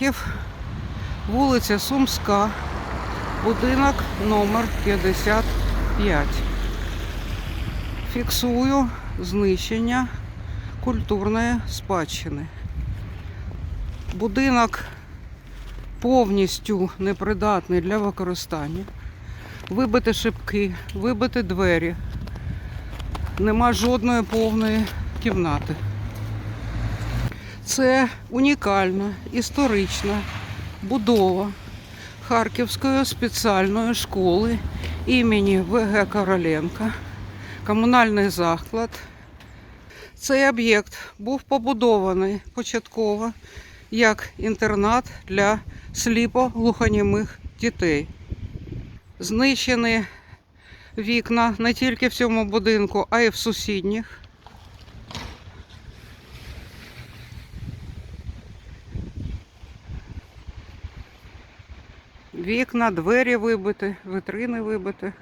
Харків, вулиця Сумська, будинок номер 55. Фіксую знищення культурної спадщини. Будинок повністю непридатний для використання. Вибиті шибки, вибиті двері. Нема жодної повної кімнати. Це унікальна історична будова Харківської спеціальної школи імені В.Г. Короленка, комунальний заклад. Цей об'єкт був побудований початково як інтернат для сліпо-глухонімих дітей. Знищені вікна не тільки в цьому будинку, а й в сусідніх. Вікна, двері вибиті, вітрини вибиті.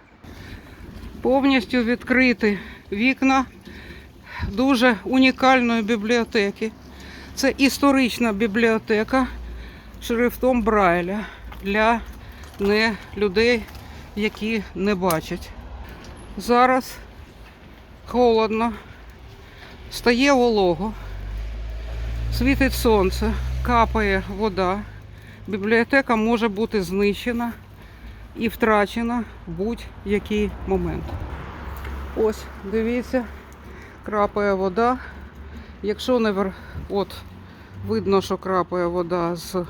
Повністю відкриті вікна дуже унікальної бібліотеки. Це історична бібліотека шрифтом Брайля для не людей, які не бачать. Зараз холодно, стає волого, світить сонце, капає вода. Бібліотека може бути знищена і втрачена в будь-який момент. Ось, дивіться, крапає вода. Якщо не вер... от видно, що крапає вода з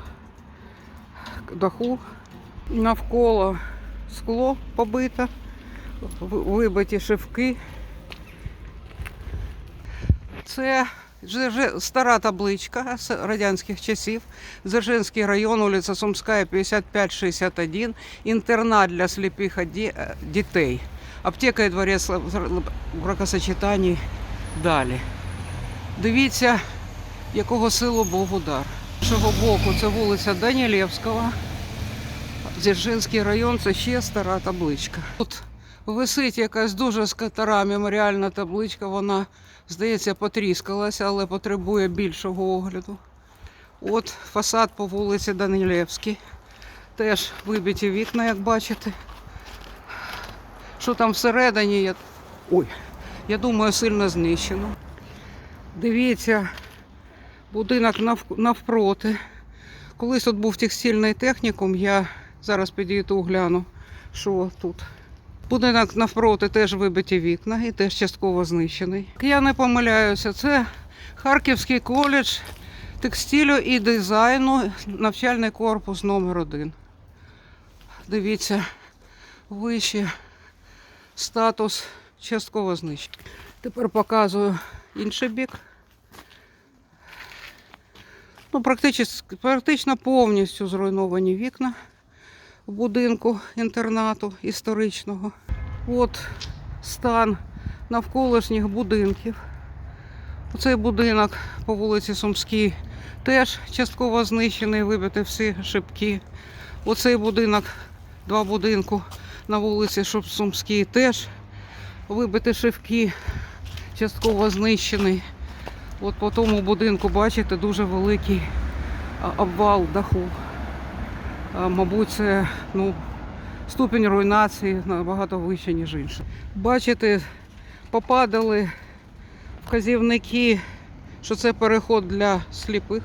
даху, навколо скло побите, вибиті шивки. Це стара табличка з радянських часів. Дзержинський район, вулиця Сумська, 5561. Інтернат для сліпих е, дітей. Аптека і дворець бракосочетаній далі. Дивіться, якого силу був удар. З іншого боку це вулиця Данілєвського. Дзержинський район це ще стара табличка. Тут висить якась дуже стара меморіальна табличка. Вона, здається, потріскалася, але потребує більшого огляду. От фасад по вулиці Данилевській. Теж вибиті вікна, як бачите. Що там всередині? Я... Ой, я думаю, сильно знищено. Дивіться, будинок нав... навпроти. Колись тут був текстильний технікум, я зараз підійду гляну, що тут. Будинок навпроти теж вибиті вікна і теж частково знищений. Я не помиляюся, це Харківський коледж текстилю і дизайну, навчальний корпус номер 1 Дивіться, вище статус частково знищений. Тепер показую інший бік. Ну, практично, повністю зруйновані вікна будинку інтернату історичного. От стан навколишніх будинків. Оцей будинок по вулиці Сумській теж частково знищений, вибиті всі шибки. Оцей будинок, два будинку на вулиці Сумській теж вибиті шибки, частково знищений. От по тому будинку, бачите, дуже великий обвал даху. А, Мабуть, це ну, ступінь руйнації набагато вищий, ніж інше. Бачите, попадали вказівники, що це переход для сліпих.